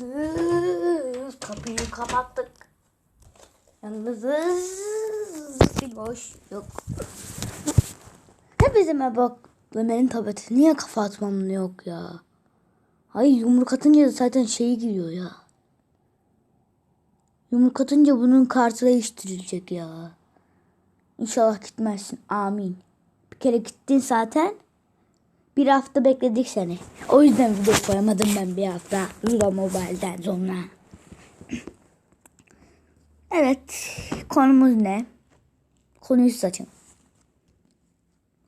Yalnızız. Kapıyı kapattık. Yalnızız. Bir boş yok. Hepinize merhaba. Ömer'in tableti. Niye kafa atmam yok ya? Hayır yumruk atınca zaten şeyi giriyor ya. Yumruk atınca bunun kartı değiştirilecek ya. İnşallah gitmezsin. Amin. Bir kere gittin zaten. Bir hafta bekledik seni. O yüzden video koyamadım ben bir hafta. Zula Mobile'den sonra. Evet. Konumuz ne? Konuyu saçın.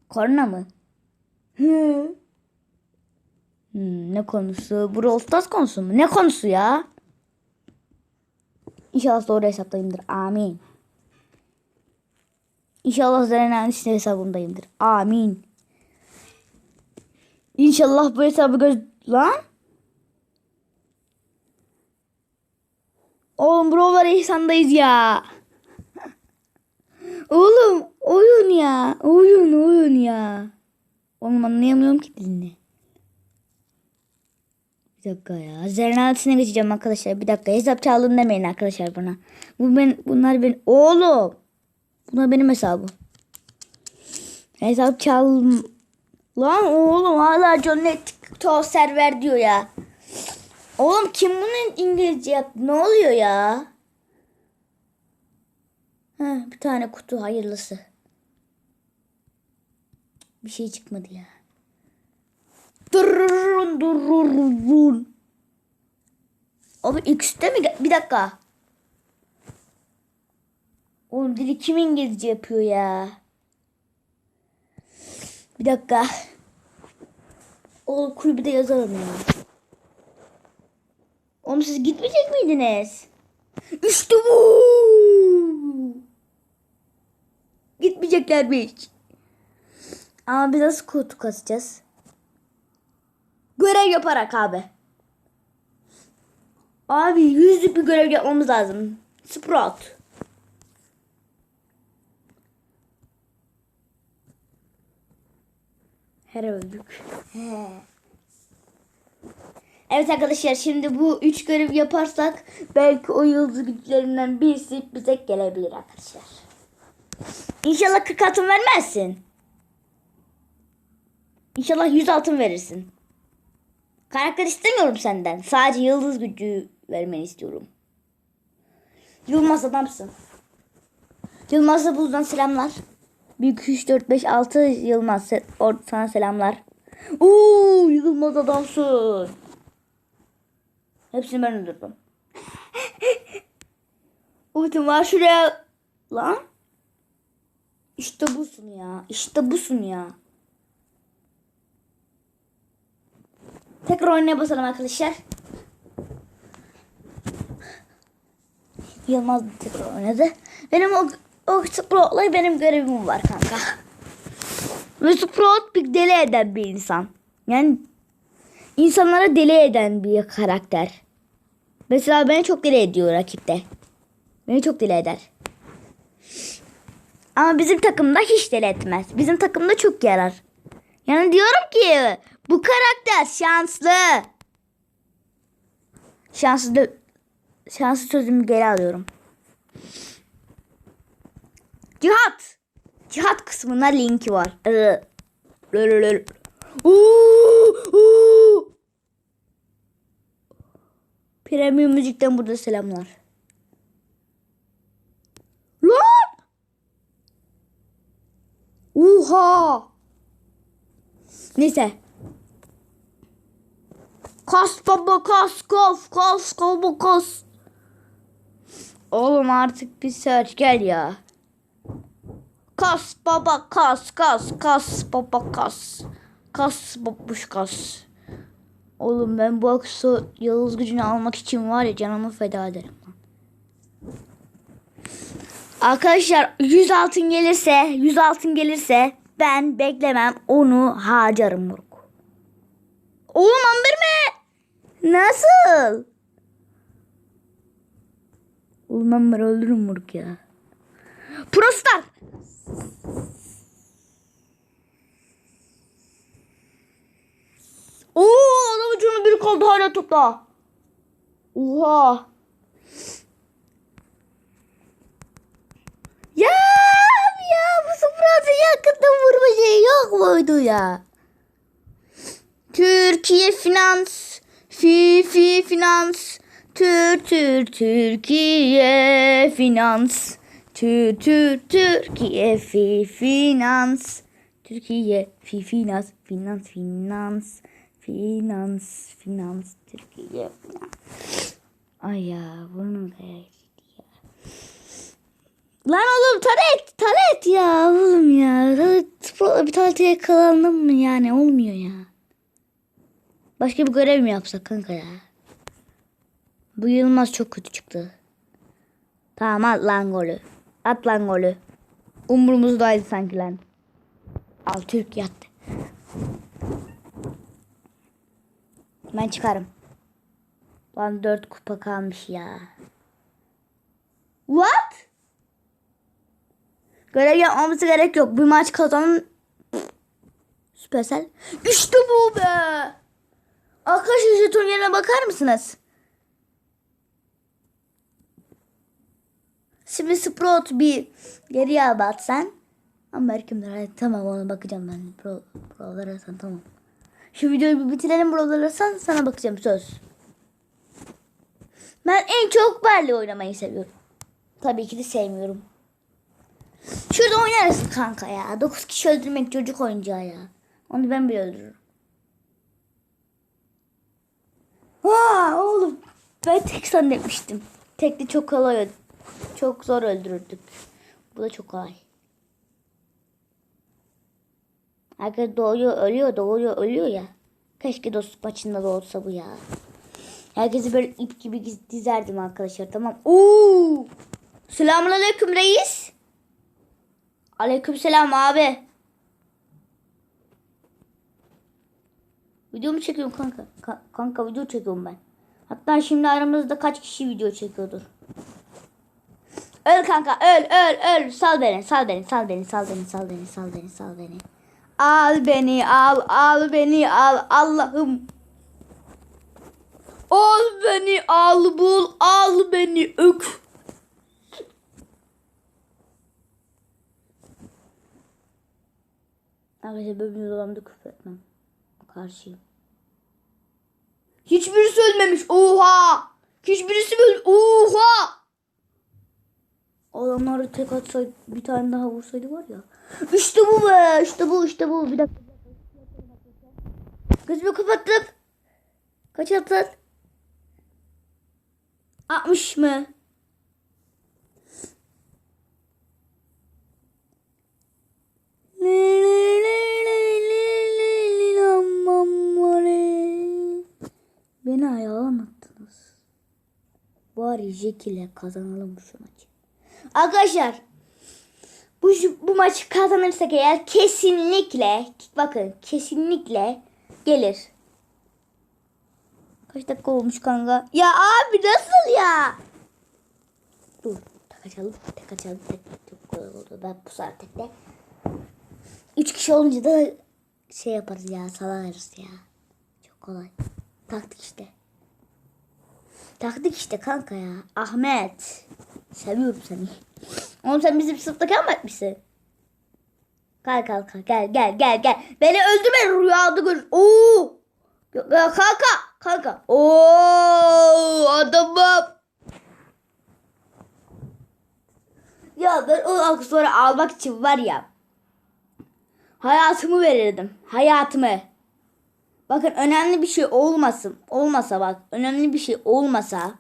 Korona mı? Hı. Hmm, ne konusu? Brawl Stars konusu mu? Ne konusu ya? İnşallah doğru hesaptayımdır. Amin. İnşallah işte hesabındayımdır. Amin. İnşallah bu hesabı göz... Lan? Oğlum buralar ihsandayız ya. Oğlum oyun ya. Oyun oyun ya. Oğlum anlayamıyorum ki dilini. Bir dakika ya. Zernaltine geçeceğim arkadaşlar. Bir dakika. Hesap çaldın demeyin arkadaşlar bana. Bu ben, bunlar ben. Oğlum. Bunlar benim hesabım. Hesap çal... Lan oğlum hala John TikTok server diyor ya. Oğlum kim bunun İngilizce yaptı? Ne oluyor ya? Heh, bir tane kutu hayırlısı. Bir şey çıkmadı ya. Dururun dururun. Abi X'te mi? Bir dakika. Oğlum dili kim İngilizce yapıyor ya? Bir dakika. O kulübede yazalım ya. Oğlum siz gitmeyecek miydiniz? İşte bu. Gitmeyeceklermiş. Ama biz nasıl kutu kasacağız? Görev yaparak abi. Abi yüzlük bir görev yapmamız lazım. Sprout. Her öldük. He. Evet arkadaşlar şimdi bu üç görev yaparsak belki o yıldız güçlerinden birisi bize gelebilir arkadaşlar. İnşallah 40 altın vermezsin. İnşallah 100 altın verirsin. Karakter istemiyorum senden. Sadece yıldız gücü vermeni istiyorum. Yılmaz adamsın. Yılmaz'a buradan selamlar. 1, 2, 3, 4, 5, 6 Yılmaz. Sana selamlar. Uuu Yılmaz adamsın. Hepsini ben öldürdüm. Ultim var şuraya. Lan. İşte busun ya. İşte busun ya. Tekrar oynaya basalım arkadaşlar. Yılmaz tekrar oynadı. Benim o, o Sprout'la benim görevim var kanka. Ve Sprout bir deli eden bir insan. Yani insanlara deli eden bir karakter. Mesela beni çok deli ediyor rakipte. Beni çok deli eder. Ama bizim takımda hiç deli etmez. Bizim takımda çok yarar. Yani diyorum ki bu karakter şanslı. Şanslı şanslı sözümü geri alıyorum. Cihat. Cihat kısmına linki var. Ee. Premium müzikten burada selamlar. Lan! Uha! Neyse. Kas baba kas kas kas baba kas. Oğlum artık bir search gel ya. Kas baba kas kas kas baba kas. Kas babuş kas. Oğlum ben bu aksu yıldız gücünü almak için var ya canımı feda ederim. Arkadaşlar 100 altın gelirse 100 altın gelirse ben beklemem onu harcarım moruk. Oğlum Amber mi? Nasıl? Oğlum Amber öldürürüm moruk ya. Prostar. Oo adam ucunu bir kaldı hala topla. Oha. Ya ya bu Sufrat'ın yakında vurma şeyi yok muydu ya? Türkiye Finans Fi Fi Finans Tür Tür Türkiye Finans Tür Tür Türkiye Fi Finans Türkiye Fi Finans Finans Finans Finans Finans Türkiye Ay ya kayacak ya. Lan oğlum taret taret ya oğlum ya. Taret, bir tarete yakalandım mı yani olmuyor ya. Başka bir görev mi yapsak kanka ya? Bu Yılmaz çok kötü çıktı. Tamam at lan golü. At lan golü. Umurumuzdaydı sanki lan. Al Türk yattı. Ben çıkarım. Lan dört kupa kalmış ya. What? Görev yapmamıza gerek yok. Bir maç kazanın. Süpersel. İşte bu be. Arkadaşlar jeton bakar mısınız? Şimdi Sprout bir geriye al batsan. Ama kimdir? Hadi tamam ona bakacağım ben. Pro, prolara sen tamam. Şu videoyu bir bitirelim prolara sen sana bakacağım söz. Ben en çok Barley oynamayı seviyorum. Tabii ki de sevmiyorum. Şurada oynarız kanka ya. 9 kişi öldürmek çocuk oyuncağı ya. Onu ben bile öldürürüm. Aa oğlum. Ben tek zannetmiştim. Tekli çok kolay Çok zor öldürürdük. Bu da çok kolay. Herkes doğuyor ölüyor doğuyor ölüyor ya. Keşke dostluk maçında da olsa bu ya. Herkesi böyle ip gibi dizerdim arkadaşlar tamam. Oo! Selamun aleyküm reis. Aleyküm selam abi. Video mu çekiyorum kanka? Ka- kanka video çekiyorum ben. Hatta şimdi aramızda kaç kişi video çekiyordur. Öl kanka öl öl öl. Sal beni sal beni sal beni sal beni sal beni sal beni sal beni. Al beni al al beni al Allah'ım. Al beni al bul al beni ök. Arkadaşlar bir dolamda küfür etmem. Karşıyım. Hiçbirisi ölmemiş. Oha! Hiçbirisi böyle. Oha! Adamları tek atsaydı bir tane daha vursaydı var ya. İşte bu be. İşte bu işte bu. Bir dakika. Gözümü kapattım. Kaç attın? 60 mı? Beni ayağa attınız. Bari Jack ile kazanalım şu maçı. Arkadaşlar bu, bu maçı kazanırsak eğer kesinlikle bakın kesinlikle gelir. Kaç dakika olmuş kanka? Ya abi nasıl ya? Dur açalım tek çok kolay oldu ben bu saat tekte. Üç kişi olunca da şey yaparız ya salarız ya. Çok kolay. Taktik işte. Taktik işte kanka ya. Ahmet. Seviyorum seni. Oğlum sen bizim sınıftaki Ahmet misin? Gel gel gel gel gel gel. Beni öldürme rüyada gör. Oo. Kanka kanka. Oo adamım. Ya ben o aksesuarı almak için var ya. Hayatımı verirdim. Hayatımı. Bakın önemli bir şey olmasın. Olmasa bak. Önemli bir şey olmasa.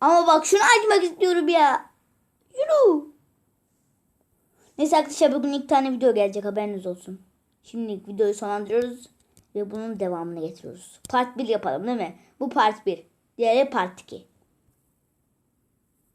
Ama bak şunu açmak istiyorum ya. Yürü. Neyse arkadaşlar bugün ilk tane video gelecek haberiniz olsun. Şimdi videoyu sonlandırıyoruz. Ve bunun devamını getiriyoruz. Part 1 yapalım değil mi? Bu part 1. Diğeri part 2.